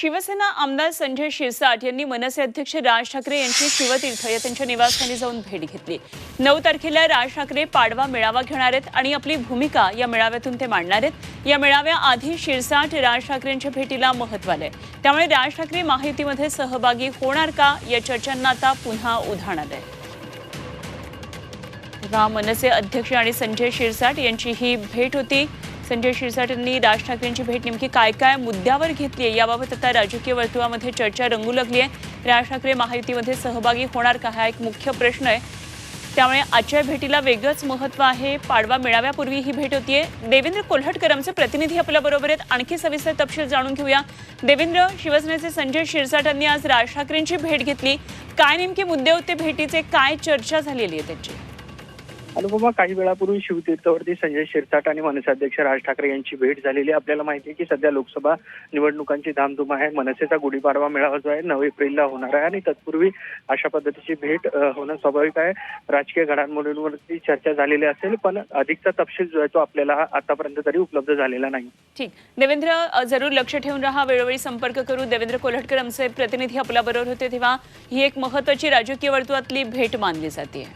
शिवसेना आमदार संजय शिरसाट यांनी मनसे अध्यक्ष राज ठाकरे यांची शिवतीर्थ या त्यांच्या निवासस्थानी जाऊन भेट घेतली. नऊ तारखेला राज ठाकरे पाडवा मेळावा घेणार आहेत आणि आपली भूमिका या मेळाव्यातून ते मांडणार आहेत. या मेळाव्याआधी शिरसाट राज ठाकरेंच्या भेटीला महत्त्व आलंय. त्यामुळे राज ठाकरे माहितीमध्ये सहभागी होणार का या चर्चांना आता पुन्हा उधाण आलंय तेव्हा मनसे अध्यक्ष आणि संजय शिरसाट यांची ही भेट होती. संजय शिरसाटांनी राज ठाकरेंची भेट नेमकी काय काय मुद्द्यावर घेतली आहे? याबाबत आता राजकीय वर्तुळामध्ये चर्चा रंगू लागली आहे. राज ठाकरे महायुतीमध्ये सहभागी होणार का? हा एक मुख्य प्रश्न आहे. त्यामुळे आजच्या भेटीला वेगळंच महत्त्व आहे. पाडवा मेळाव्यापूर्वी ही भेट होतीये. देवेंद्र कोल्हटकर आमचे प्रतिनिधी आपल्या बरोबर आहेत. आणखी सविस्तर तपशील जाणून घेऊया. देवेंद्र शिवसेनेचे संजय शिरसाटांनी आज राज ठाकरेंची भेट घेतली. काय नेमके मुद्दे होते भेटीचे? काय चर्चा झालेली आहे त्यांची? अनुपमा काही वेळापूर्वी शिवतीर्थवरती संजय शिरसाट आणि मनसेध्यक्ष राज ठाकरे यांची भेट झालेली. आहे आपल्याला माहिती आहे की सध्या लोकसभा निवडणुकांची धामधूम आहे. मनसेचा गुढीपाडवा मेळावा जो आहे. नऊ एप्रिलला होणार आहे आणि तत्पूर्वी अशा पद्धतीची भेट होणं स्वाभाविक आहे. राजकीय घडामोडींवरती चर्चा झालेली असेल पण अधिकचा तपशील जो आहे तो आपल्याला आतापर्यंत तरी उपलब्ध झालेला नाही. ठीक. देवेंद्र जरूर लक्ष ठेवून राहा. वेळोवेळी संपर्क करू. देवेंद्र कोल्हटकर आमचे प्रतिनिधी आपल्याबरोबर होते तेव्हा ही एक महत्वाची राजकीय वर्तुळातली भेट मानली जाते